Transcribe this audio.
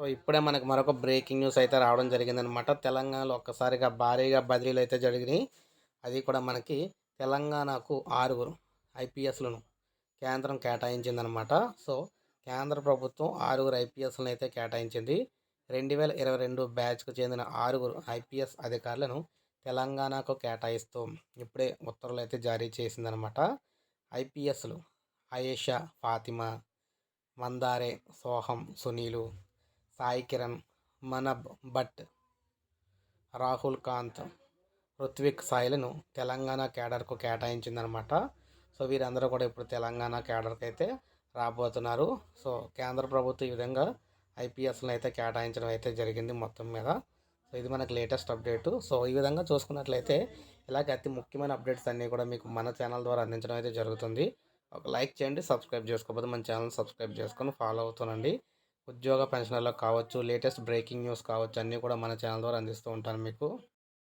So ఇప్పుడే మనకు మరొక బ్రేకింగ్ న్యూస్ అయితే రావడం జరిగిందనమాట తెలంగాణలో ఒక్కసారిగా భారీగా బదిలీలు అయితే జరిగినాయి. అది కూడా మనకి తెలంగాణకు ఆరుగురు ఐపీఎస్లను కేంద్రం కేటాయించిందనమాట సో కేంద్ర ప్రభుత్వం ఆరుగురు ఐపీఎస్లను అయితే కేటాయించింది. రెండు వేల ఇరవై రెండు బ్యాచ్కు చెందిన ఆరుగురు ఐపీఎస్ అధికారులను తెలంగాణకు కేటాయిస్తూ ఇప్పుడే ఉత్తర్వులు అయితే జారీ చేసిందనమాట ఐపీఎస్లు ఆయేషా ఫాతిమా మందారే సోహం సునీలు సాయి కిరణ్ మనబ్ భట్ రాహుల్ కాంత్ ఋత్విక్ సాయిలను తెలంగాణ కేడర్కు కేటాయించిందనమాట. సో వీరందరూ కూడా ఇప్పుడు తెలంగాణ కేడర్కి అయితే రాబోతున్నారు. సో కేంద్ర ప్రభుత్వం ఈ విధంగా ఐపీఎస్లను అయితే కేటాయించడం అయితే జరిగింది మొత్తం మీద. సో ఇది మనకు లేటెస్ట్ అప్డేటు. సో ఈ విధంగా చూసుకున్నట్లయితే ఇలాగ అతి ముఖ్యమైన అప్డేట్స్ అన్నీ కూడా మీకు మన ఛానల్ ద్వారా అందించడం అయితే జరుగుతుంది. ఒక లైక్ చేయండి సబ్స్క్రైబ్ చేసుకోకపోతే మన ఛానల్ సబ్స్క్రైబ్ చేసుకొని ఫాలో అవుతానండి ఉద్యోగ పెన్షనర్లకు కావచ్చు లేటెస్ట్ బ్రేకింగ్ న్యూస్ కావచ్చు అన్నీ కూడా మన ఛానల్ ద్వారా అందిస్తూ ఉంటాను మీకు.